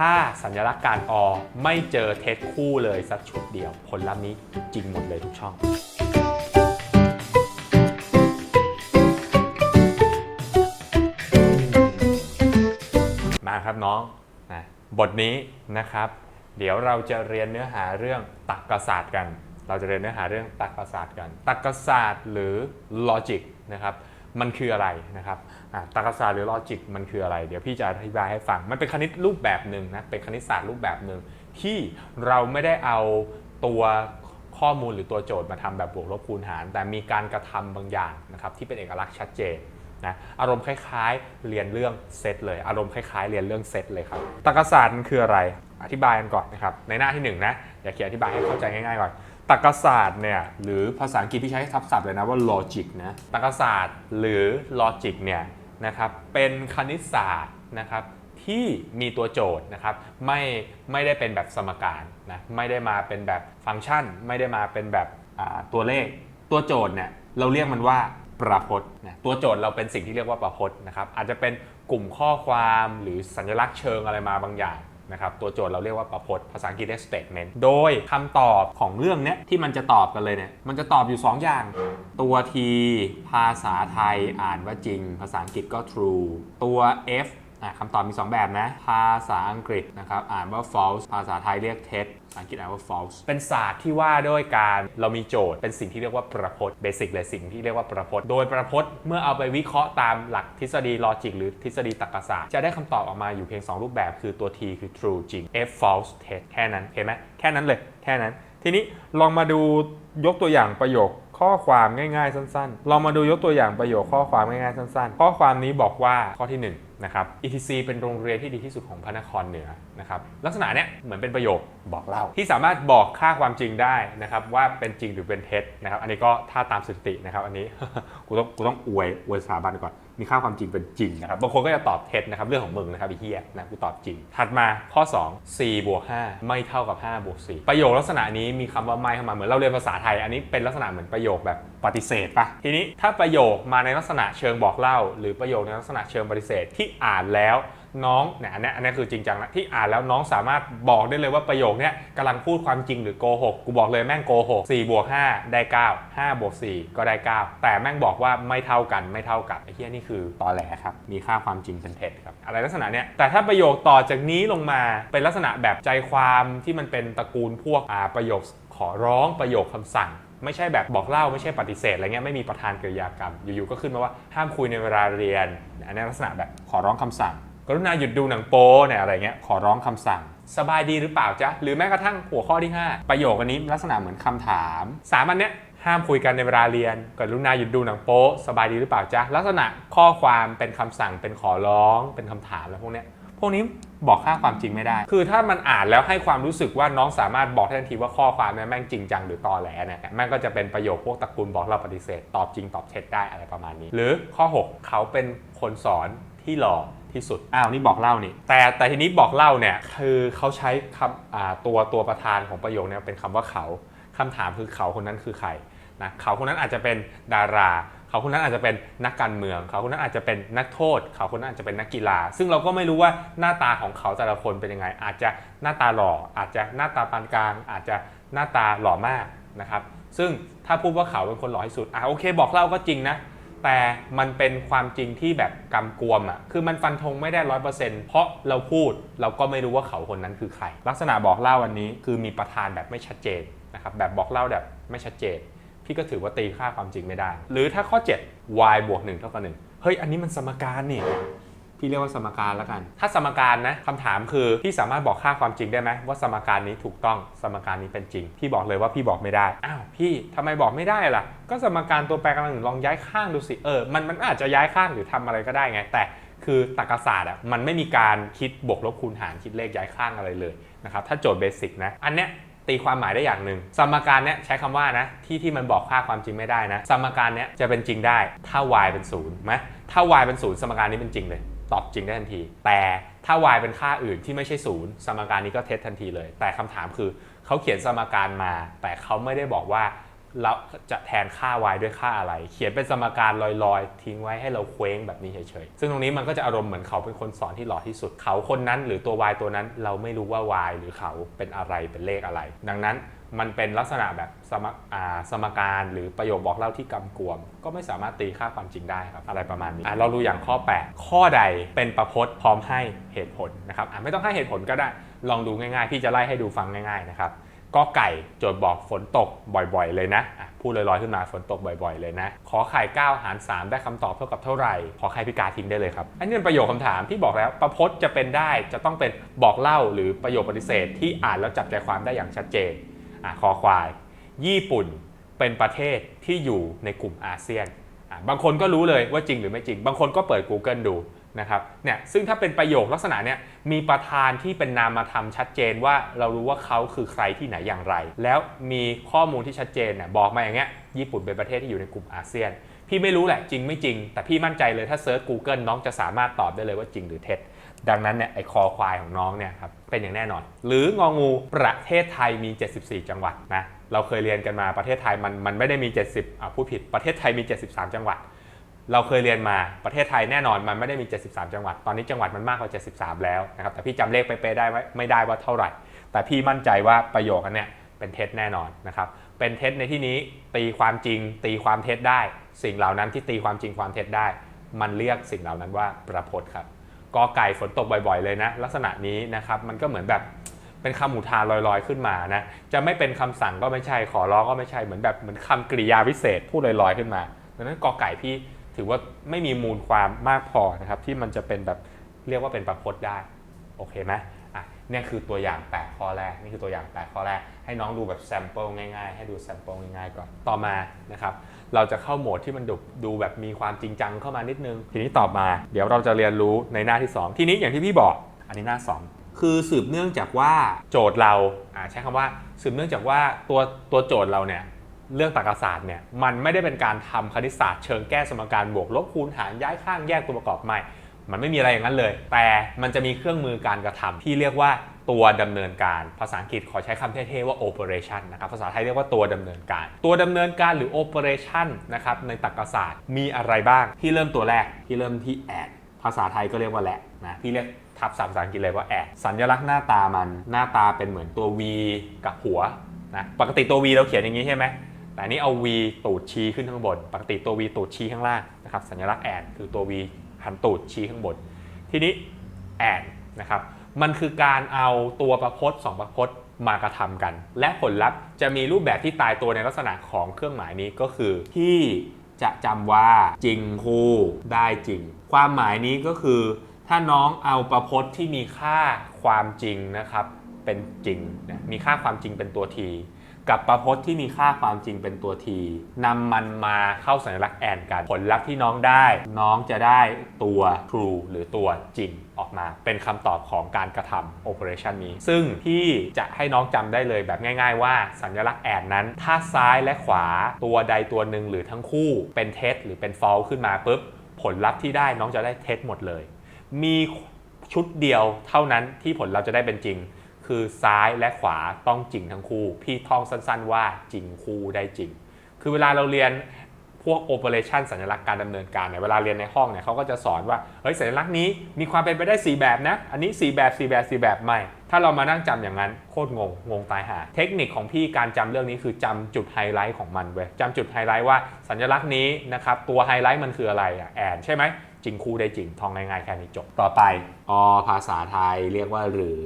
ถ้าสัญลักษณ์การออไม่เจอเทสคู่เลยสักชุดเดียว ผลลัพธ์นี้จริงหมดเลยทุกช่องมาครับน้องนะบทนี้นะครับ เดี๋ยวเราจะเรียนเนื้อหาเรื่องตรรกศาสตร์กัน เราจะเรียนเนื้อหาเรื่องตรรกศาสตร์กันตรรกศาสตร์หรือ logic นะครับ มันคืออะไรนะครับตรรกศาสตร์หรือ logic มันคืออะไร เดี๋ยวพี่จะอธิบายให้ฟัง มันเป็นคณิตรูปแบบหนึ่งนะ เป็นคณิตศาสตร์รูปแบบหนึ่งที่เราไม่ได้เอาตัวข้อมูลหรือตัวโจทย์มาทำแบบบวกลบคูณหาร แต่มีการกระทำบางอย่างนะครับที่เป็นเอกลักษณ์ชัดเจนนะอารมณ์คล้ายๆเรียนเรื่องเซตเลย อารมณ์คล้ายๆเรียนเรื่องเซตเลยครับตรรกศาสตร์มันคืออะไร อธิบายกันก่อนนะครับในหน้าที่หนึ่งนะเดี๋ยวเขียนอธิบายให้เข้าใจง่ายๆก่อน ตรรกศาสตร์เนี่ยหรือภาษาอังกฤษที่ใช้ทับศัพท์เลยนะว่า logic นะตรรกศาสตร์หรือ logic เนี่ยนะครับเป็นคณิตศาสตร์นะครับที่มีตัวโจทย์นะครับไม่ไม่ได้เป็นแบบสมการนะไม่ได้มาเป็นแบบฟังก์ชัน ไม่ได้มาเป็นแบบตัวเลข ตัวโจทย์เนี่ยเราเรียกมันว่าประพจน์นะตัวโจทย์เราเป็นสิ่งที่เรียกว่าประพจน์นะครับอาจจะเป็นกลุ่มข้อความหรือสัญลักษณ์เชิงอะไรมาบางอย่าง นะครับตัวโจทย์เราเรียกว่าประพจน์ภาษาอังกฤษเรียก statement โดยคำตอบของเรื่องเนี้ยที่มันจะตอบกันเลยเนี่ยมันจะตอบอยู่ 2 อย่าง ตัวทีภาษาไทยอ่านว่าจริง ภาษาอังกฤษก็ true ตัว F คำตอบมี 2 แบบนะ ภาษาอังกฤษนะครับ อ่านว่า false ภาษาไทยเรียกท็จภาษาอังกฤษอ่านว่า false เป็นศาสตร์ที่ว่าด้วยการเรามีโจทย์ เป็นสิ่งที่เรียกว่าประพจน์เบสิกเลยสิ่งที่เรียกว่าประพจน์ โดยประพจน์เมื่อเอาไปวิเคราะห์ตามหลักทฤษฎีลอจิกหรือทฤษฎีตรรกศาสตร์ จะได้คำตอบออกมาอยู่เพียง 2 รูปแบบ คือตัว T คือ true จริง F false เท็จแค่นั้นเห็นไหมแค่นั้นเลย แค่นั้น ทีนี้ลองมาดูยกตัวอย่างประโยคข้อความง่ายๆ สั้นๆ ลองมาดูยกตัวอย่างประโยคข้อความง่ายๆ สั้นๆ ข้อความนี้บอกว่าข้อที่ 1 นะครับ ETC เป็นโรงเรียนที่ดีที่สุดของพระนครเหนือนะครับลักษณะเนี้ยเหมือนเป็นประโยคบอกเล่า ที่สามารถบอกค่าความจริงได้นะครับว่าเป็นจริงหรือเป็นเท็จนะครับอันนี้ก็ถ้าตามสถิตินะครับอันนี้กูต้องกูต้องอวยอวยสถาบันก่อนมีค่าความจริงเป็นจริงนะครับบางคนก็จะตอบเท็จนะครับเรื่องของมึงนะครับไอีเฮียนะกูตอบจริง ถัดมาข้อ 2 4บวก5ไม่เท่ากับ5บวก4ประโยคลักษณะนี้มีคำว่าไม่เข้ามาเหมือนเราเรียนภาษาไทย อันนี้เป็นลักษณะเหมือนประโยคแบบปฏิเสธปะทีนี้ถ้าประโยคมาในลักษณะเชิงบอกเล่า หรือประโยคในลักษณะเชิงปฏิเสธที่อ่านแล้ว น้องเนี่ยอันนี้อันนี้คือจริงจังนะที่อ่านแล้วน้องสามารถบอกได้เลยว่าประโยคนี้กำลังพูดความจริงหรือโกหกกูบอกเลยแม่งโกหก4บวก5ได้9 5บวก4ก็ได้ 9 แต่แม่งบอกว่าไม่เท่ากันไม่เท่ากับไอ้เหี้ยนี่คือตอแหลครับมีค่าความจริงเป็นเท็จครับอะไรลักษณะเนี้ยแต่ถ้าประโยคต่อจากนี้ลงมาเป็นลักษณะแบบใจความที่มันเป็นตระกูลพวกอ่าประโยคขอร้องประโยคคำสั่งไม่ใช่แบบบอกเล่าไม่ใช่ปฏิเสธอะไรเงี้ยไม่มีประธานกริยากรรมอยู่ๆก็ขึ้นมาว่าห้ามคุยในเวลาเรียนอันนี้ลักษณะแบบขอร้องคำสั่ง กรุณาหยุดดูหนังโป๊เนี่ยอะไรเงี้ยขอร้องคำสั่ง สบายดีหรือเปล่าจ๊ะ หรือแม้กระทั่งหัวข้อที่ 5 ประโยคอันนี้ลักษณะเหมือนคำถามสามอันเนี้ยห้ามคุยกันในเวลาเรียนกรุณาหยุดดูหนังโป๊สบายดีหรือเปล่าจ๊ะลักษณะข้อความเป็นคำสั่งเป็นขอร้องเป็นคำถามแล้วพวกเนี้ยพวกนี้บอกค่าความจริงไม่ได้ คือถ้ามันอ่านแล้วให้ความรู้สึกว่าน้องสามารถบอกได้ทันทีว่าข้อความนี่ยแม่งจริงจังหรือตอแหลเนี่ยแม่งก็จะเป็นประโยคพวกตระกูลบอกเราปฏิเสธ ตอบจริงตอบเท็จได้อะไรประมาณนี้ หรือข้อ 6 เขาเป็นคนสอนที่หล่อ ที่สุด อ้าวนี่บอกเล่านี่ แต่แต่ทีนี้บอกเล่าเนี่ยคือเขาใช้คำตัวตัวประธานของประโยคเนี่ยเป็นคำว่าเขาคำถามคือเขาคนนั้นคือใครนะเขาคนนั้นอาจจะเป็นดารา เขาคนนั้นอาจจะเป็นนักการเมือง เขาคนนั้นอาจจะเป็นนักโทษ เขาคนนั้นอาจจะเป็นนักกีฬา ซึ่งเราก็ไม่รู้ว่าหน้าตาของเขาแต่ละคนเป็นยังไง อาจจะหน้าตาหล่อ อาจจะหน้าตาปานกลาง อาจจะหน้าตาหล่อมากนะครับ ซึ่งถ้าพูดว่าเขาเป็นคนหล่อที่สุดอะโอเค บอกเล่าก็จริงนะ แต่มันเป็นความจริงที่แบบกำกวมอะคือมันฟันธงไม่ได้ร้อยเปอร์เซ็นต์เพราะเราพูดเราก็ไม่รู้ว่าเขาคนนั้นคือใคร ลักษณะบอกเล่าวันนี้คือมีประธานแบบไม่ชัดเจนนะครับแบบบอกเล่าแบบไม่ชัดเจน พี่ก็ถือว่าตีค่าความจริงไม่ได้ หรือถ้าข้อ 7 y บวก1เท่ากับ1เฮ้ยอันนี้มันสมการนี่ พี่เรียกว่าสมการแล้วกัน ถ้าสมการนะคำถามคือพี่สามารถบอกค่าความจริงได้ไหมว่าสมการนี้ถูกต้องสมการนี้เป็นจริง พี่บอกเลยว่าพี่บอกไม่ได้ อ้าวพี่ทำไมบอกไม่ได้ล่ะ ก็สมการตัวแปรกำลังหนึ่งลองย้ายข้างดูสิเออมันมันอาจจะย้ายข้างหรือทำอะไรก็ได้ไง แต่คือตรรกศาสตร์อะมันไม่มีการคิดบวกลบคูณหารคิดเลขย้ายข้างอะไรเลยนะครับถ้าโจทย์เบสิกนะอันเนี้ยตีความหมายได้อย่างหนึ่งสมการเนี้ยใช้คำว่านะที่ที่มันบอกค่าความจริงไม่ได้นะสมการเนี้ยจะเป็นจริงได้ถ้า y เป็นศูนย์ไหมถ้า y เป็นศูนย์สมการนี้เป็นจริงเลย ตอบจริงได้ทันที แต่ถ้า y เป็นค่าอื่นที่ไม่ใช่ศูนย์สมการนี้ก็เท็จทันทีเลย แต่คำถามคือเขาเขียนสมการมา แต่เขาไม่ได้บอกว่าเราจะแทนค่า y ด้วยค่าอะไร เขียนเป็นสมการลอยๆ ทิ้งไว้ให้เราเคว้งแบบนี้เฉยๆ ซึ่งตรงนี้มันก็จะอารมณ์เหมือนเขาเป็นคนสอนที่หล่อที่สุด เขาคนนั้นหรือตัว y ตัวนั้นเราไม่รู้ว่า y หรือเขาเป็นอะไรเป็นเลขอะไร ดังนั้น มันเป็นลักษณะแบบสมสมการหรือประโยคบอกเล่าที่กำกวม ก็ไม่สามารถตีค่าความจริงได้ครับ อะไรประมาณนี้เราดูอย่างข้อ 8 ข้อใดเป็นประพจน์พร้อมให้เหตุผลนะครับไม่ต้องให้เหตุผลก็ได้ ลองดูง่ายๆพี่จะไล่ให้ดูฟังง่ายๆนะครับก็ไก่โจทย์บอกฝนตกบ่อยๆ เลยนะพูดลอยๆขึ้นมาฝนตกบ่อยๆ เลยนะ ขอไข่9หาร 3 ได้คำตอบเท่ากับเท่าไหร่ ขอไข่พิกาทิ้งได้เลยครับ อันนี้เป็นประโยคคำถามที่บอกแล้วประพจน์จะเป็นได้จะต้องเป็นบอกเล่าหรือประโยคปฏิเสธที่อ่านแล้วจับใจความได้อย่างชัดเจน อะคอควาย ญี่ปุ่นเป็นประเทศที่อยู่ในกลุ่มอาเซียนอะบางคนก็รู้เลยว่าจริงหรือไม่จริง บางคนก็เปิด Google ดูนะครับเนี่ยซึ่งถ้าเป็นประโยคลักษณะเนี้ยมีประธานที่เป็นนามธรรมชัดเจนว่าเรารู้ว่าเขาคือใครที่ไหนอย่างไร แล้วมีข้อมูลที่ชัดเจนเนี่ยบอกมาอย่างเงี้ยญี่ปุ่นเป็นประเทศที่อยู่ในกลุ่มอาเซียน พี่ไม่รู้แหละจริงไม่จริง แต่พี่มั่นใจเลยถ้าเซิร์ช Google น้องจะสามารถตอบได้เลยว่าจริงหรือเท็จ ดังนั้นเนี่ยไอ้คอควายของน้องเนี่ยครับเป็นอย่างแน่นอน หรืององูประเทศไทยมี 74 จังหวัดนะเราเคยเรียนกันมาประเทศไทยมันมันไม่ได้มี 70อะพูดผิดประเทศไทยมี 73 จังหวัด เราเคยเรียนมาประเทศไทยแน่นอนมันไม่ได้มี 73 จังหวัด ตอนนี้จังหวัดมันมากกว่า 73 แล้วนะครับแต่พี่จำเลขเป๊ะๆได้ไหมไม่ได้ว่าเท่าไหร่ แต่พี่มั่นใจว่าประโยคนั้นเนี่ยเป็นเท็จแน่นอนนะครับเป็นเท็จในที่นี้ตีความจริง ตีความเท็จได้ สิ่งเหล่านั้นที่ตีความจริงความเท็จได้ มันเรียกสิ่งเหล่านั้นว่าประพจน์ครับ กอไก่ฝนตกบ่อยๆเลยนะ ลักษณะนี้นะครับมันก็เหมือนแบบเป็นคำอุทานลอยๆขึ้นมานะจะไม่เป็นคำสั่งก็ไม่ใช่ขอร้องก็ไม่ใช่เหมือนแบบเหมือนคำกริยาวิเศษพูดลอยๆขึ้นมาดังนั้นกอไก่พี่ถือว่าไม่มีมูลความมากพอนะครับที่มันจะเป็นแบบเรียกว่าเป็นประพจน์ได้โอเคไหม เนี่ยคือตัวอย่าง 8 ข้อแรก นี่คือตัวอย่าง 8 ข้อแรก ให้น้องดูแบบแซมเปิลง่ายๆ ให้ดูแซมเปิลง่ายๆก่อน ต่อมานะครับ เราจะเข้าโหมดที่มันดูดูแบบมีความจริงจังเข้ามานิดนึง ทีนี้ต่อมา เดี๋ยวเราจะเรียนรู้ในหน้าที่ 2 ทีนี้อย่างที่พี่บอก อันนี้หน้า 2 คือสืบเนื่องจากว่าโจทย์เราอ่าใช้คำว่าสืบเนื่องจากว่าตัวตัวโจทย์เราเนี่ยเรื่องตรรกศาสตร์เนี่ยมันไม่ได้เป็นการทำคณิตศาสตร์เชิงแก้สมการบวกลบคูณหารย้ายข้างแยกตัวประกอบไม่ มันไม่มีอะไรอย่างนั้นเลย แต่มันจะมีเครื่องมือการกระทำที่เรียกว่าตัวดำเนินการ ภาษาอังกฤษขอใช้คำเท่ๆว่า operation นะครับ ภาษาไทยเรียกว่าตัวดำเนินการ ตัวดำเนินการหรือ operation นะครับในตรรกศาสตร์มีอะไรบ้าง ที่เริ่มตัวแรกที่เริ่มที่ add ภาษาไทยก็เรียกว่าแหละนะพี่เรียกทับศัพท์ภาษาอังกฤษเลยว่า add สัญลักษณ์หน้าตามันหน้าตาเป็นเหมือนตัว V กับหัวนะปกติตัว V เราเขียนอย่างนี้ใช่ไหมแต่นี้เอา V ตูดชี้ขึ้นข้างบน ปกติตัว V ตูดชี้ข้างล่างนะครับสัญลักษณ์ add คือตัว V หันตูดชี้ข้างบน ทีนี้ and นะครับมันคือการเอาตัวประพจน์สองประพจน์มากระทำกัน และผลลัพธ์จะมีรูปแบบที่ตายตัวในลักษณะของเครื่องหมายนี้ก็คือที่จะจำว่าจริงคู่ได้จริง ความหมายนี้ก็คือ ถ้าน้องเอาประพจน์ที่มีค่าความจริงนะครับเป็นจริงนะมีค่าความจริงเป็นตัวที กับประพจน์ที่มีค่าความจริงเป็นตัวทีนำมันมาเข้าสัญลักษณ์แอนกัน ผลลัพธ์ที่น้องได้ น้องจะได้ตัว true หรือตัวจริงออกมา เป็นคำตอบของการกระทำ operation นี้ ซึ่งพี่จะให้น้องจำได้เลยแบบง่าย ๆ ว่าสัญลักษณ์แอนนั้น ถ้าซ้ายและขวาตัวใดตัวหนึ่งหรือทั้งคู่เป็นเท็จหรือเป็น false ขึ้นมาปุ๊บผลลัพธ์ที่ได้น้องจะได้เท็จหมดเลย มีชุดเดียวเท่านั้นที่ผลเราจะได้เป็นจริง คือซ้ายและขวาต้องจริงทั้งคู่ พี่ท่องสั้นๆ ว่าจริงคู่ได้จริง คือเวลาเราเรียนพวก operation สัญลักษณ์การดำเนินการเนี่ยเวลาเรียนในห้องเนี่ยเขาก็จะสอนว่าเฮ้ยสัญลักษณ์นี้มีความเป็นไปได้ 4 แบบนะ อันนี้ 4 แบบ 4 แบบ 4 แบบไม่ ถ้าเรามานั่งจำอย่างนั้นโคตรงงงงตายหา เทคนิคของพี่การจำเรื่องนี้คือจำจุดไฮไลท์ของมันเว้ยจำจุดไฮไลท์ว่าสัญลักษณ์นี้นะครับตัวไฮไลท์มันคืออะไรอะแอนใช่ไหม จริงคู่ได้จริงท่องง่ายๆแค่นี้จบ ต่อไปอภาษาไทยเรียกว่าหรือ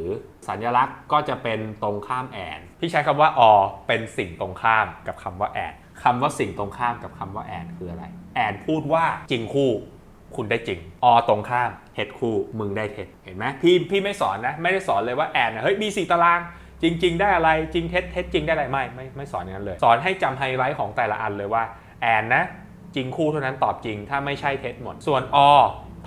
สัญลักษณ์ก็จะเป็นตรงข้ามแอนพี่ใช้คำว่าอเป็นสิ่งตรงข้ามกับคำว่าแอนคำว่าสิ่งตรงข้ามกับคำว่าแอนคืออะไร แอนพูดว่าจริงคู่คุณได้จริง อตรงข้ามเท็จคู่มึงได้เท็จเห็นไหมพี่พี่ไม่สอนนะ ไม่ได้สอนเลยว่าแอนนะเฮ้ยมีสี่ตาราง จริง ๆ ได้อะไรจริงเท็จเท็จจริงได้อะไรไม่ไม่ไม่สอนอย่างนั้นเลย สอนให้จำไฮไลท์ของแต่ละอันเลยว่าแอนนะ จริงคู่เท่านั้นตอบจริง ถ้าไม่ใช่เท็จหมด ส่วนอ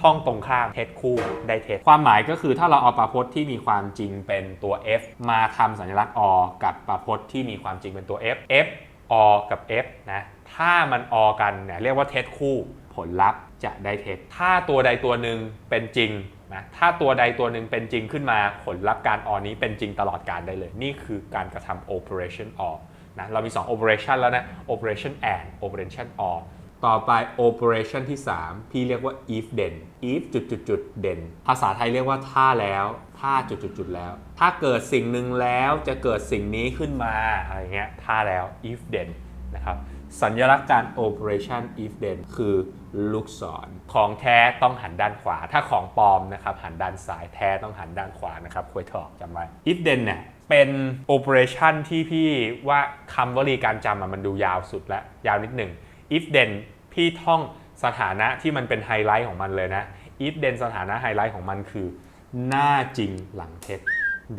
ท่องตรงข้ามเท็จคู่ได้เท็จความหมายก็คือถ้าเราเอาประพจน์ที่มีความจริงเป็นตัว f มาทำสัญลักษณ์อกับประพจน์ที่มีความจริงเป็นตัว f f อกับ f นะถ้ามันอกันเนี่ยเรียกว่าเท็จคู่ผลลัพธ์จะได้เท็จ ถ้าตัวใดตัวหนึ่งเป็นจริงนะถ้าตัวใดตัวหนึ่งเป็นจริงขึ้นมาผลลัพธ์การออนี้เป็นจริงตลอดการได้เลย นี่คือการกระทำ operation or นะเรามี 2 operation แล้วนะ operation and operation or ต่อไป operation ที่ 3 พี่เรียกว่า if then if จุดจุดจุด then ภาษาไทยเรียกว่าถ้าแล้ว ถ้าจุดจุดจุดแล้ว ถ้าเกิดสิ่งหนึ่งแล้วจะเกิดสิ่งนี้ขึ้นมาอะไรเงี้ยถ้าแล้ว if then นะครับสัญลักษณ์การ operation if then คือลูกศร ของแท้ต้องหันด้านขวา ถ้าของปลอมนะครับหันด้านซ้ายแท้ต้องหันด้านขวานะครับคุยถอกจำไว้ if then เนี่ยเป็น operation ที่พี่ว่าคำวลีการจำมันดูยาวสุดและยาวนิดหนึ่ง if then พี่ท่องสถานะที่มันเป็นไฮไลท์ของมันเลยนะ if then สถานะไฮไลท์ของมันคือ หน้าจริงหลังเท็จ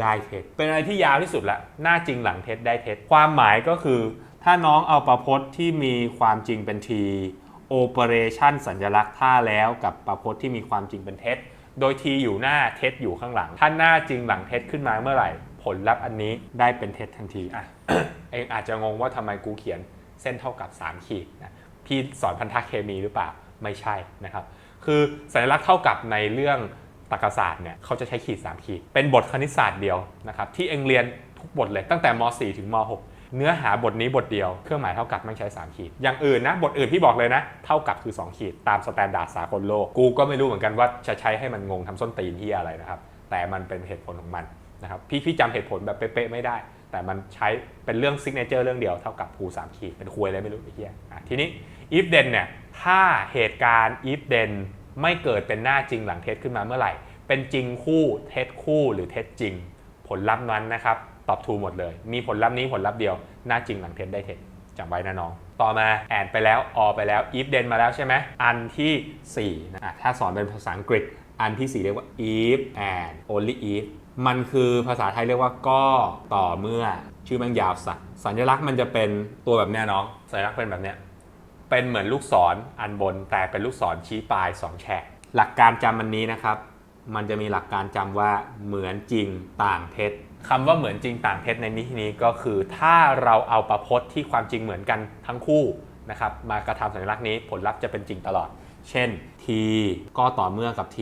ได้เท็จเป็นอะไรที่ยาวที่สุดละหน้าจริงหลังเท็จได้เท็จความหมายก็คือ ถ้าน้องเอาประพจน์ที่มีความจริงเป็นที operation สัญลักษณ์ท่าแล้วกับประพจน์ที่มีความจริงเป็นเท็จ โดยทีอยู่หน้าเท็จอยู่ข้างหลัง ถ้าหน้าจริงหลังเท็จขึ้นมาเมื่อไหร่ ผลลัพธ์อันนี้ได้เป็นเท็จทันทีอะเองอาจจะงงว่าทำไมกูเขียนเส้นเท่ากับ 3 ขีดนะ พี่สอนพันธะเคมีหรือเปล่าไม่ใช่นะครับ คือสัญลักษณ์เท่ากับในเรื่องตรรกศาสตร์เนี่ยเขาจะใช้ขีด 3 ขีด เป็นบทคณิตศาสตร์เดียวนะครับที่เองเรียนทุกบทเลยตั้งแต่ม .4 ถึงม .6 เนื้อหาบทนี้บทเดียวเครื่องหมายเท่ากับไม่ใช้ 3 ขีด อย่างอื่นนะ บทอื่นพี่บอกเลยนะ เท่ากับคือ 2 ขีดตามสแตนดาร์ดสากลโลก กูก็ไม่รู้เหมือนกันว่าจะใช้ให้มันงงทำส้นตีนที่อะไรนะครับแต่มันเป็นเหตุผลของมันนะครับพี่พี่จำเหตุผลแบบเป๊ะๆไม่ได้ แต่มันใช้เป็นเรื่องซิกเนเจอร์เรื่องเดียวเท่ากับภู3ขีดเป็นคุยอะไรไม่รู้ไอ้เหี้ยอะทีนี้ if then เนี่ยถ้าเหตุการณ์ if then ไม่เกิดเป็นหน้าจริงหลังเท็จขึ้นมาเมื่อไหร่ เป็นจริงคู่เท็จคู่หรือเท็จจริง ผลลัพธ์นั้นนะครับ ตอบถูกหมดเลย มีผลลัพธ์นี้ผลลัพธ์เดียว หน้าจริงหลังเท็จได้เท็จจำไว้นะน้อง ต่อมาแอนไปแล้วออไปแล้ว if then มาแล้วใช่ไหมอันที่4นะถ้าสอนเป็นภาษาอังกฤษ อันที่ 4 เรียกว่า if and only if มันคือภาษาไทยเรียกว่าก็ต่อเมื่อชื่อมันยาวสักสัญลักษณ์มันจะเป็นตัวแบบเนี้ยน้องสัญลักษณ์เป็นแบบเนี้ยเป็นเหมือนลูกศรอันบน แต่เป็นลูกศรชี้ปลาย2แฉกหลักการจำมันนี้นะครับ มันจะมีหลักการจำว่าเหมือนจริงต่างเท็จคำว่าเหมือนจริงต่างเท็จในที่นี้ก็คือ ถ้าเราเอาประพจน์ที่ความจริงเหมือนกันทั้งคู่นะครับมากระทำสัญลักษณ์นี้ผลลัพธ์จะเป็นจริงตลอด เช่น t ก็ต่อเมื่อกับ t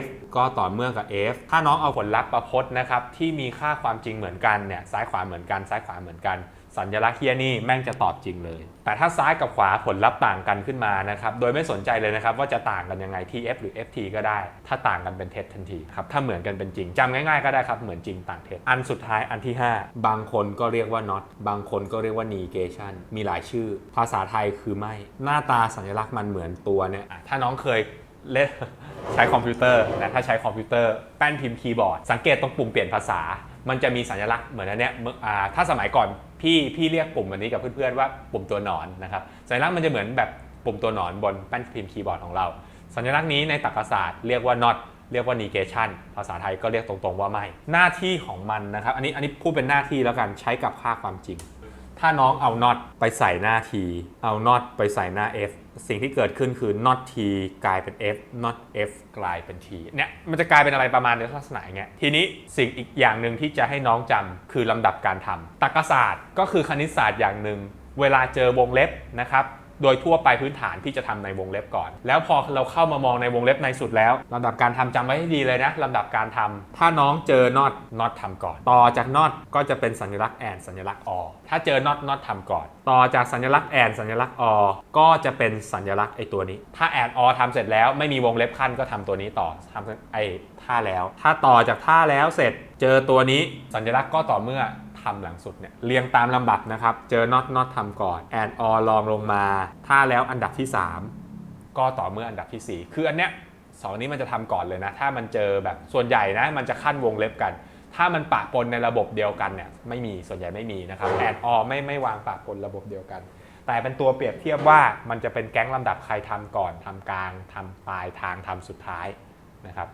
f ก็ต่อเมื่อกับ f ถ้าน้องเอาผลลัพธ์ประพจน์นะครับที่มีค่าความจริงเหมือนกันเนี่ยซ้ายขวาเหมือนกันซ้ายขวาเหมือนกัน สัญลักษณ์เฮียนี่แม่งจะตอบจริงเลย แต่ถ้าซ้ายกับขวาผลลัพธ์ต่างกันขึ้นมานะครับ โดยไม่สนใจเลยนะครับว่าจะต่างกันยังไง tf หรือ ft ก็ได้ ถ้าต่างกันเป็นเท็จทันทีครับ ถ้าเหมือนกันเป็นจริงจำง่ายๆก็ได้ครับเหมือนจริงต่างเท็จ อันสุดท้ายอันที่ 5 บางคนก็เรียกว่า not บางคนก็เรียกว่า negation มีหลายชื่อ ภาษาไทยคือไม่ หน้าตาสัญลักษณ์มันเหมือนตัวเนี่ยถ้าน้องเคยเล่นใช้คอมพิวเตอร์นะถ้าใช้คอมพิวเตอร์แป้นพิมพ์คีย์บอร์ดสังเกตตรงปุ่มเปลี่ยนภาษา มันจะมีสัญลักษณ์เหมือนอันเนี้ยถ้าสมัยก่อน พี่พี่เรียกปุ่มอันนี้กับเพื่อนๆว่าปุ่มตัวหนอนนะครับสัญลักษณ์มันจะเหมือนแบบปุ่มตัวหนอนบนแป้นพิมพ์คีย์บอร์ดของเรา สัญลักษณ์นี้ในตรรกศาสตร์เรียกว่า not เรียกว่า negation ภาษาไทยก็เรียกตรงๆว่าไม่ หน้าที่ของมันนะครับ อันนี้อันนี้พูดเป็นหน้าที่แล้วกันใช้กับค่าความจริง ถ้าน้องเอา not ไปใส่หน้า t เอา not ไปใส่หน้า f สิ่งที่เกิดขึ้นคือ not t กลายเป็น f not f กลายเป็น t เนี่ยมันจะกลายเป็นอะไรประมาณในลักษณะอย่างเงี้ยทีนี้สิ่งอีกอย่างหนึ่งที่จะให้น้องจำคือลำดับการทำตรรกศาสตร์ก็คือคณิตศาสตร์อย่างหนึ่งเวลาเจอวงเล็บนะครับ โดยทั่วไปพื้นฐานพี่จะทำในวงเล็บก่อน แล้วพอเราเข้ามามองในวงเล็บในสุดแล้วลำดับการทำจำไว้ให้ดีเลยนะลำดับการทำถ้าน้องเจอ not not ทำก่อน ต่อจาก not ก็จะเป็นสัญลักษณ์ and สัญลักษณ์ or ถ้าเจอ not not ทำก่อน ต่อจากสัญลักษณ์ and สัญลักษณ์ or ก็จะเป็นสัญลักษณ์ไอตัวนี้ ถ้า and or ทำเสร็จแล้วไม่มีวงเล็บขั้นก็ทำตัวนี้ต่อทำไอท่าแล้ว ถ้าต่อจากท่าแล้วเสร็จ เจอตัวนี้สัญลักษณ์ก็ต่อเมื่อ ทำหลังสุดเนี่ยเรียงตามลำดับนะครับ เจอ not not ทำก่อน and or ลองลงมา ถ้าแล้วอันดับที่ 3 ก็ต่อเมื่ออันดับทีสี่4 คืออันเนี้ยสองนี้มันจะทำก่อนเลยนะ ถ้ามันเจอแบบส่วนใหญ่นะ มันจะขั้นวงเล็บกัน ถ้ามันปะปนในระบบเดียวกันเนี่ยไม่มีส่วนใหญ่ไม่มีนะครับ and or ไม่ไม่วางปะปนระบบเดียวกัน แต่เป็นตัวเปรียบเทียบว่ามันจะเป็นแก๊งลำดับใครทำก่อนทำกลางทำปลายทางทำสุดท้ายนะครับ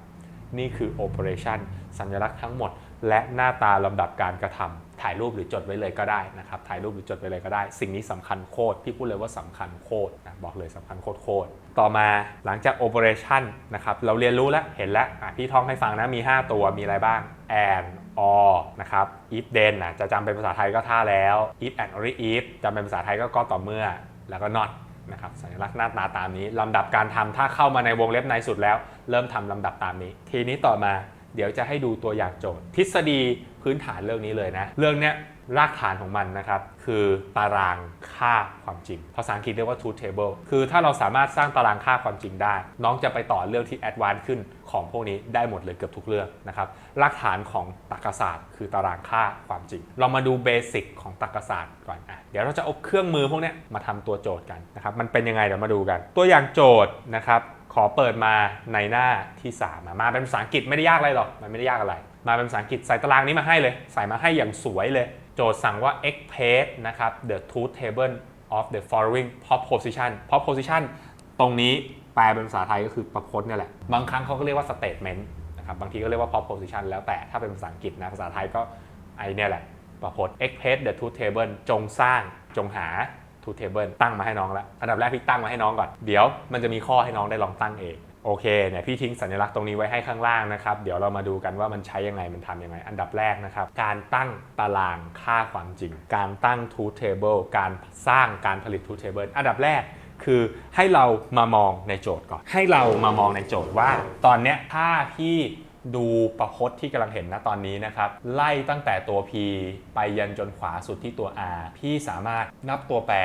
นี่คือ operation สัญลักษณ์ทั้งหมด และหน้าตาลำดับการกระทำ ถ่ายรูปหรือจดไว้เลยก็ได้นะครับ ถ่ายรูปหรือจดไว้เลยก็ได้ สิ่งนี้สำคัญโคตร พี่พูดเลยว่าสำคัญโคตรนะบอกเลยสำคัญโคตรโคตร ต่อมาหลังจาก operation นนะครับ เราเรียนรู้แล้ว เห็นแล้วพี่ท่องให้ฟังนะ มี 5 ตัว มีอะไรบ้าง and or นะครับ if then นะจะจำเป็นภาษาไทยก็ท่าแล้ว if and only if จำเป็นภาษาไทยก็ก็ต่อเมื่อ แล้วก็ not นะครับสัญลักษณ์หน้าตาตามนี้ลำดับการทำถ้าเข้ามาในวงเล็บในสุดแล้ว เริ่มทำลำดับตามนี้ ทีนี้ต่อมา เดี๋ยวจะให้ดูตัวอย่างโจทย์ ทฤษฎีพื้นฐานเรื่องนี้เลยนะ เรื่องเนี้ยรากฐานของมันนะครับ คือตารางค่าความจริง ภาษาอังกฤษเรียกว่า truth table คือถ้าเราสามารถสร้างตารางค่าความจริงได้ น้องจะไปต่อเรื่องที่ advanced ขึ้นของพวกนี้ได้หมดเลยเกือบทุกเรื่องนะครับรากฐานของตรรกศาสตร์ คือตารางค่าความจริง เรามาดูเบสิกของตรรกศาสตร์ก่อนอะเดี๋ยวเราจะเอาเครื่องมือพวกนี้มาทำตัวโจทย์กันนะครับมันเป็นยังไงเดี๋ยวมาดูกัน ตัวอย่างโจทย์นะครับ ขอเปิดมาในหน้าที่3อะมาเป็นภาษาอังกฤษไม่ได้ยากอะไรหรอก มันไม่ได้ยากอะไร มาเป็นภาษาอังกฤษใส่ตารางนี้มาให้เลย ใส่มาให้อย่างสวยเลย โจทย์สั่งว่า express นะครับ the truth table of the following proposition proposition ตรงนี้แปลเป็นภาษาไทยก็คือประพจน์เนี่ยแหละ บางครั้งเขาก็เรียกว่า statement นะครับ บางทีก็เรียกว่า proposition แล้วแต่ถ้าเป็นภาษาอังกฤษนะ ภาษาไทยก็ไอเนี่ยแหละ ประพจน์ express the truth table จงสร้างจงหา to table ตั้งมาให้น้องแล้ว อันดับแรกพี่ตั้งมาให้น้องก่อน เดี๋ยวมันจะมีข้อให้น้องได้ลองตั้งเอง โอเคเนี่ยพี่ทิ้งสัญลักษณ์ตรงนี้ไว้ให้ข้างล่างนะครับ เดี๋ยวเรามาดูกันว่ามันใช้ยังไง มันทำยังไง อันดับแรกนะครับ การตั้งตารางค่าความจริง การตั้ง truth table การสร้างการผลิต truth table อันดับแรกคือให้เรามามองในโจทย์ก่อน ให้เรามามองในโจทย์ว่า ตอนเนี้ยถ้าพี่ ดูประพจน์ที่กำลังเห็นนะตอนนี้นะครับ ไล่ตั้งแต่ตัว P ไปยันจนขวาสุดที่ตัว R พี่สามารถนับตัวแปร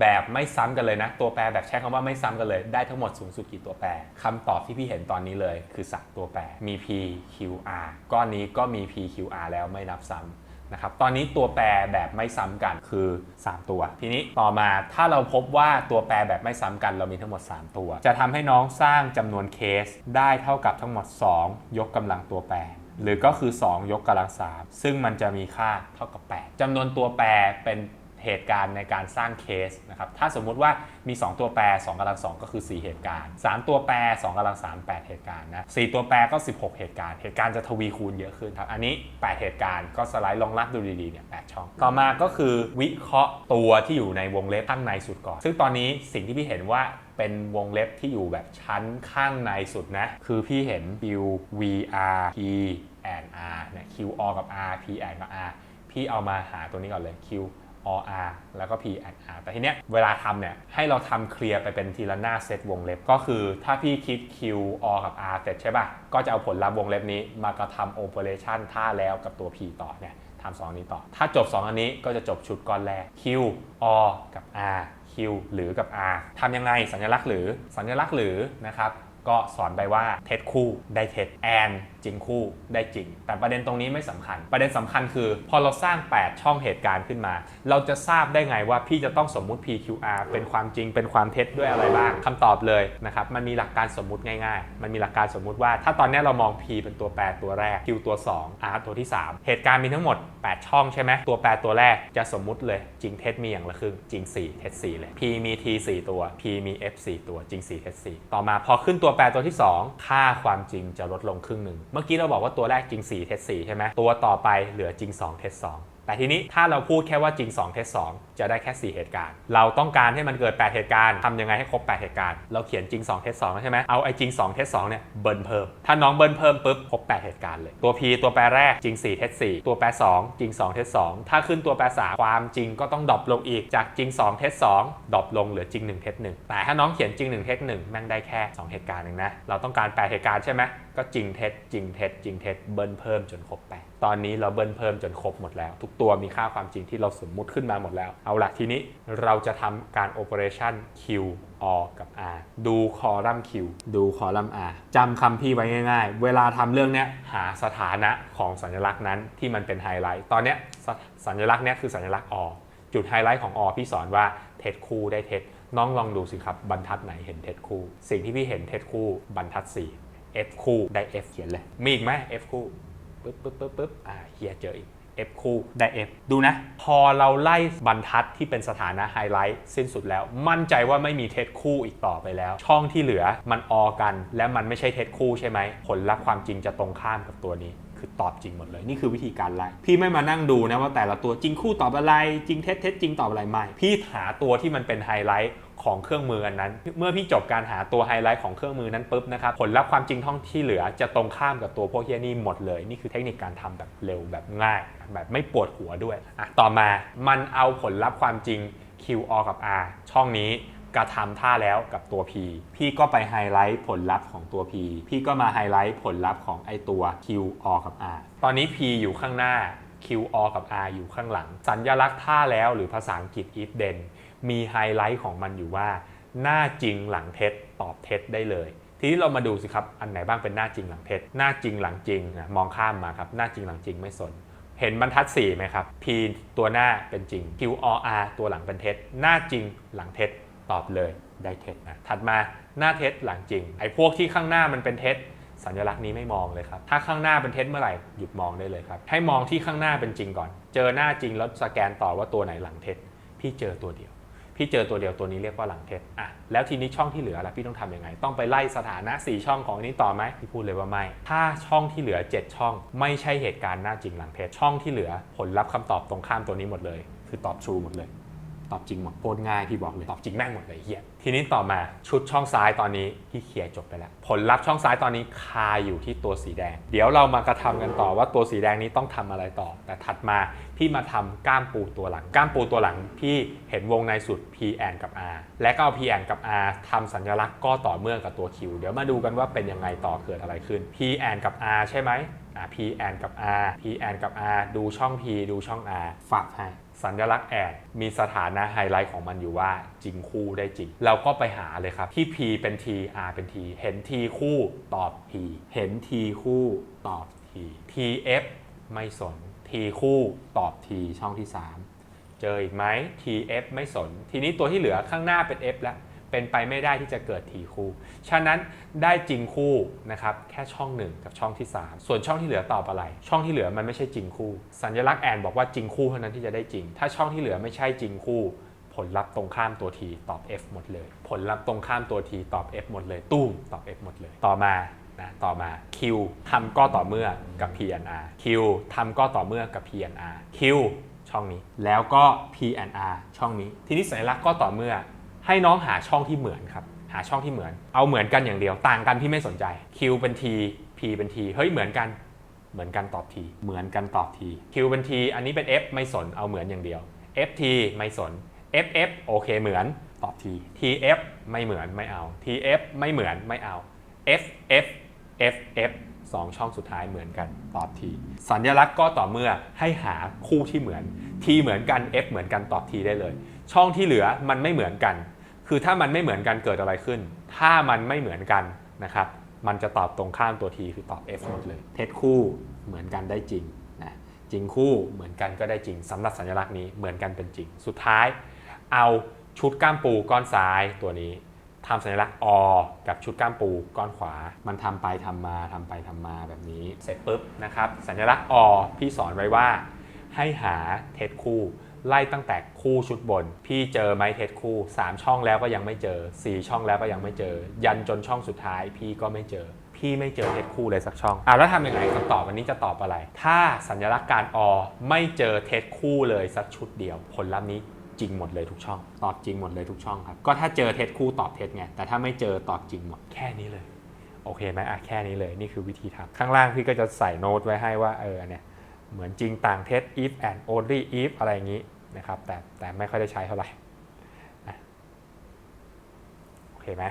แบบไม่ซ้ำกันเลยนะ ตัวแปรแบบใช้คำว่าไม่ซ้ำกันเลย ได้ทั้งหมดสูงสุดกี่ตัวแปรคำตอบที่พี่เห็นตอนนี้เลย คือสักตัวแปรมี P Q R ก้อนนี้ก็มี P Q R แล้วไม่นับซ้ำ นะครับตอนนี้ตัวแปรแบบไม่ซ้ำกันคือ 3 ตัว ทีนี้ต่อมาถ้าเราพบว่าตัวแปรแบบไม่ซ้ำกันเรามีทั้งหมด 3 ตัว จะทำให้น้องสร้างจำนวนเคสได้เท่ากับทั้งหมด 2 ยกกำลังตัวแปรหรือก็คือ 2 ยกกำลัง 3 ซึ่งมันจะมีค่าเท่ากับ 8จำนวนตัวแปรเป็น เหตุการณ์ในการสร้างเคสนะครับถ้าสมมุติว่ามี 2 ตัวแปร2กำลัง2ก็คือ 4 เหตุการณ์ 3 ตัวแปร2กำลัง3 8 เหตุการณ์นะ4ตัวแปรก็ 16 เหตุการณ์ เหตุการณ์จะทวีคูณเยอะขึ้นครับอันนี้ 8 เหตุการณ์ก็สไลด์ลองลัดดูดีๆเนี่ย8ช่อง ต่อมาก็คือวิเคราะห์ตัวที่อยู่ในวงเล็บข้างในสุดก่อน ซึ่งตอนนี้สิ่งที่พี่เห็นว่าเป็นวงเล็บที่อยู่แบบชั้นข้างในสุดนะ คือพี่เห็น Q V R P and R เนี่ย Q O กับ R P and กับ R พี่เอามาหาตัวนี้ก่อนเลย Q O R แล้วก็ P and R แต่ทีเนี้ยเวลาทำเนี่ยให้เราทำเคลียร์ไปเป็นทีละหน้าเซตวงเล็บ ก็คือถ้าพี่คิด Q O กับ R เสร็จใช่ป่ะ ก็จะเอาผลลัพธ์วงเล็บนี้มากระทำ operation ท่าแล้วกับตัว P ต่อเนี่ยทำสองนี้ต่อ ถ้าจบ 2 อันนี้ก็จะจบชุดก้อนแรก Q O กับ R Q หรือกับ R ทำยังไงสัญลักษณ์หรือสัญลักษณ์หรือนะครับก็สอนไปว่าเท็จคู่ได้เท็จแอน ริงคู่ได้จริง แต่ประเด็นตรงนี้ไม่สำคัญ ประเด็นสำคัญคือ พอเราสร้าง 8 ช่องเหตุการณ์ขึ้นมา เราจะทราบได้ไงว่าพี่จะต้องสมมุติ PQR เป็นความจริงเป็นความเท็จด้วยอะไรบ้างคำตอบเลยนะครับมันมีหลักการสมมุติง่ายๆ มันมีหลักการสมมุติว่า ถ้าตอนนี้เรามอง P เป็นตัวแปรตัวแรก Q ตัว 2 R ตัวที่ 3 เหตุการณ์มีทั้งหมด 8 ช่องใช่ไหมตัวแปรตัวแรกจะสมมุติเลยจริงเท็จมีอย่างละครึ่งจริง 4 เท็จ4เลย P มี T 4 ตัว P มี F 4ตัวจริง4เท็จ4ต่อมาพอขึ้นตัวแปรตัวที่ 2 ค่าความจริงจะลดลงครึ่งหนึ่งเมื่อกี้เราบอกว่าตัวแรกจริง 4 เท็จ4ใช่ไหมตัวต่อไปเหลือจริง 2 เท็จ2แต่ทีนี้ถ้าเราพูดแค่ว่าจริง 2 เท็จ2จะได้แค่ 4 เหตุการณ์ เราต้องการให้มันเกิด 8 เหตุการณ์ทำยังไงให้ครบ 8 เหตุการณ์ เราเขียนจริง 2 เท็จ2ใช่ไหมเอาไอ้จริง 2 เท็จ2เนี่ยเบิร์นเพิ่ม ถ้าน้องเบิร์นเพิ่มปุ๊บครบ 8 เหตุการณ์เลย ตัว P ตัวแปรแรกจริง 4 เท็จ4ตัวแปร 2 จริง 2 เท็จ2ถ้าขึ้นตัวแปร 3 ความจริงก็ต้องดรอปลงอีกจากจริง 2 เท็จ2ดรอปลงเหลือจริง 1 เท็จ1แต่ถ้าน้องเขียนจริง 1 เท็จ1แม่งได้แค่ 2 เหตุการณ์เองนะเราต้องการ 8 เหตุการณ์ใช่ไหม ก็จริงเท็จจริงเท็จจริงเท็จเบิร์นเพิ่มจนครบ8ตอนนี้เราเบิร์นเพิ่มจนครบหมดแล้ว ทุกตัวมีค่าความจริงที่เราสมมุติขึ้นมาหมดแล้ว เอาละทีนี้เราจะทำการ operation Q O กับ R ดูคอลัมน์ Q ดูคอลัมน์ R จำคำพี่ไว้ง่าย ๆ เวลาทำเรื่องเนี้ยหาสถานะของสัญลักษณ์นั้นที่มันเป็นไฮไลท์ ตอนเนี้ยสสัญลักษณ์เนี้ยคือสัญลักษณ์ O จุดไฮไลท์ของ O พี่สอนว่าเท็จคู่ได้เท็จน้องลองดูสิครับบรรทัดไหนเห็นเท็จคู่ สิ่งที่พี่เห็นเท็จคู่บรรทัด4 F คู่ได้ F เขียนเลย มีอีกไหม F คู่ปึ๊บปึ๊บปึ๊บปึ๊บอ่าเฮียเจออีก F คู่ได้ F ดูนะ พอเราไล่บรรทัดที่เป็นสถานะไฮไลท์สิ้นสุดแล้ว มั่นใจว่าไม่มีเท็จคู่อีกต่อไปแล้ว ช่องที่เหลือมันออกัน และมันไม่ใช่เท็จคู่ใช่ไหมผลลัพธ์ความจริงจะตรงข้ามกับตัวนี้ ตอบจริงหมดเลย นี่คือวิธีการไล่พี่ไม่มานั่งดูนะว่าแต่ละตัวจริงคู่ตอบอะไร จริงเท็จเท็จจริงตอบอะไรไม่พี่หาตัวที่มันเป็นไฮไลท์ของเครื่องมืออันนั้น เมื่อพี่จบการหาตัวไฮไลท์ของเครื่องมือนั้นปุ๊บนะครับผลลัพธ์ความจริงท่องที่เหลือจะตรงข้ามกับตัวพวกเฮียนี่หมดเลย นี่คือเทคนิคการทำแบบเร็วแบบง่าย แบบไม่ปวดหัวด้วยอะต่อมามันเอาผลลัพธ์ความจริง Q O กับ R ช่องนี้ กระทำท่าแล้วกับตัว P พี่ก็ไปไฮไลท์ผลลัพธ์ของตัว P พี่ก็มาไฮไลท์ผลลัพธ์ของไอตัว Q O กับ R ตอนนี้ P อยู่ข้างหน้า Q O กับ R อยู่ข้างหลัง สัญลักษณ์ท่าแล้วหรือภาษาอังกฤษ if then มีไฮไลท์ของมันอยู่ว่า หน้าจริงหลังเท็จตอบเท็จได้เลย ทีนี้เรามาดูสิครับ อันไหนบ้างเป็นหน้าจริงหลังเท็จ หน้าจริงหลังจริงนะมองข้ามมาครับ หน้าจริงหลังจริงไม่สน เห็นบรรทัด4ไหมครับ P ตัวหน้าเป็นจริง Q O R ตัวหลังเป็นเท็จ หน้าจริงหลังเท็จ ตอบเลยได้เท็จนะถัดมาหน้าเท็จหลังจริง ไอ้พวกที่ข้างหน้ามันเป็นเท็จสัญลักษณ์นี้ไม่มองเลยครับ ถ้าข้างหน้าเป็นเท็จเมื่อไหร่หยุดมองได้เลยครับ ให้มองที่ข้างหน้าเป็นจริงก่อน เจอหน้าจริงแล้วสแกนต่อว่าตัวไหนหลังเท็จ พี่เจอตัวเดียว พี่เจอตัวเดียวตัวนี้เรียกว่าหลังเท็จอะแล้วทีนี้ช่องที่เหลือล่ะพี่ต้องทำยังไง ต้องไปไล่สถานะ 4 ช่องของอันนี้ต่อไหมพี่พูดเลยว่าไม่ ถ้าช่องที่เหลือ 7 ช่อง ไม่ใช่เหตุการณ์หน้าจริงหลังเท็จ ช่องที่เหลือผลลัพธ์คำตอบตรงข้ามตัวนี้หมดเลย คือตอบ true หมดเลย ตอบจริงหมดโคตรง่ายพี่บอกเลยตอบจริงแม่งหมดเลยเฮียทีนี้ต่อมาชุดช่องซ้ายตอนนี้พี่เคลียร์จบไปแล้ว ผลลัพธ์ช่องซ้ายตอนนี้คาอยู่ที่ตัวสีแดง เดี๋ยวเรามากระทำกันต่อว่าตัวสีแดงนี้ต้องทำอะไรต่อ แต่ถัดมาพี่มาทำก้ามปูตัวหลัง ก้ามปูตัวหลังพี่เห็นวงในสุด P n กับ R และก็เอา P n กับ R ทำสัญลักษณ์ก็ต่อเมื่อกับตัว Q เดี๋ยวมาดูกันว่าเป็นยังไงต่อเกิดอะไรขึ้น P n กับ R ใช่ไหมอ่า P n กับ R P n กับ R ดูช่อง P ดูช่อง R ฝากให้ สัญลักษณ์แอดมีสถานะไฮไลท์ของมันอยู่ว่าจริงคู่ได้จริง เราก็ไปหาเลยครับ ที่ P เป็น T R เป็น T เห็น T คู่ตอบ P เห็น T คู่ตอบ T TF ไม่สน T คู่ตอบ T ช่องที่ 3 เจออีกไหม TF ไม่สน ทีนี้ตัวที่เหลือข้างหน้าเป็น F แล้ว เป็นไปไม่ได้ที่จะเกิด T คู่ ฉะนั้นได้จริงคู่นะครับแค่ช่อง 1 กับช่องที่ 3 ส่วนช่องที่เหลือตอบอะไร ช่องที่เหลือมันไม่ใช่จริงคู่ สัญลักษณ์แอนบอกว่าจริงคู่เท่านั้นที่จะได้จริง ถ้าช่องที่เหลือไม่ใช่จริงคู่ ผลลัพธ์ตรงข้ามตัว T ตอบ F หมดเลย ผลลัพธ์ตรงข้ามตัว T ตอบ F หมดเลยตุ้มตอบ F หมดเลย ต่อมานะต่อมา Q ทำก็ต่อเมื่อกับ PNR Q ทำก็ต่อเมื่อกับ PNR Q ช่องนี้ แล้วก็ PNR ช่องนี้ ทีนี้สัญลักษณ์ก็ต่อเมื่อ ให้น้องหาช่องที่เหมือนครับ หาช่องที่เหมือน เอาเหมือนกันอย่างเดียว ต่างกันพี่ไม่สนใจ Q เป็น T P เป็น T เฮ้ยเหมือนกันเหมือนกันตอบ T เหมือนกันตอบ T Q เป็น T อันนี้เป็น F ไม่สน เอาเหมือนอย่างเดียว FT ไม่สน FF โอเคเหมือนตอบ T TF ไม่เหมือนไม่เอา TF ไม่เหมือนไม่เอา FF FF สองช่องสุดท้ายเหมือนกันตอบ T สัญลักษณ์ก็ต่อเมื่อให้หาคู่ที่เหมือน T เหมือนกัน F เหมือนกันตอบ T ได้เลย ช่องที่เหลือมันไม่เหมือนกัน คือถ้ามันไม่เหมือนกันเกิดอะไรขึ้น ถ้ามันไม่เหมือนกันนะครับ มันจะตอบตรงข้ามตัว T คือตอบ F หมดเลย เท็จคู่เหมือนกันได้จริงนะจริงคู่เหมือนกันก็ได้จริงสำหรับสัญลักษณ์นี้เหมือนกันเป็นจริง สุดท้าย เอาชุดก้ามปูก้อนซ้ายตัวนี้ทำสัญลักษณ์อกับชุดก้ามปูก้อนขวา มันทำไปทำมาทำไปทำมาแบบนี้ เสร็จปุ๊บนะครับ สัญลักษณ์อพี่สอนไว้ว่า ให้หาเท็จคู่ ไล่ตั้งแต่คู่ชุดบน พี่เจอไหมเท็จคู่ 3 ช่องแล้วก็ยังไม่เจอ 4 ช่องแล้วก็ยังไม่เจอ ยันจนช่องสุดท้ายพี่ก็ไม่เจอ พี่ไม่เจอเท็จคู่เลยสักช่องอะแล้วทำยังไงคำตอบวันนี้จะตอบอะไร ถ้าสัญลักษณ์การอไม่เจอเท็จคู่เลยสักชุดเดียว ผลลัพธ์นี้จริงหมดเลยทุกช่อง ตอบจริงหมดเลยทุกช่องครับ ก็ถ้าเจอเท็จคู่ตอบเท็จไง แต่ถ้าไม่เจอตอบจริงหมดแค่นี้เลย โอเคไหมอะแค่นี้เลย นี่คือวิธีทำข้างล่างพี่ก็จะใส่โน้ตไว้ให้ว่า เออเนี่ย เหมือนจริงต่างเท็จ if and only if อะไรอย่างนี้ นะครับแต่แต่ไม่ค่อยได้ใช้เท่าไหร่โอเคไหม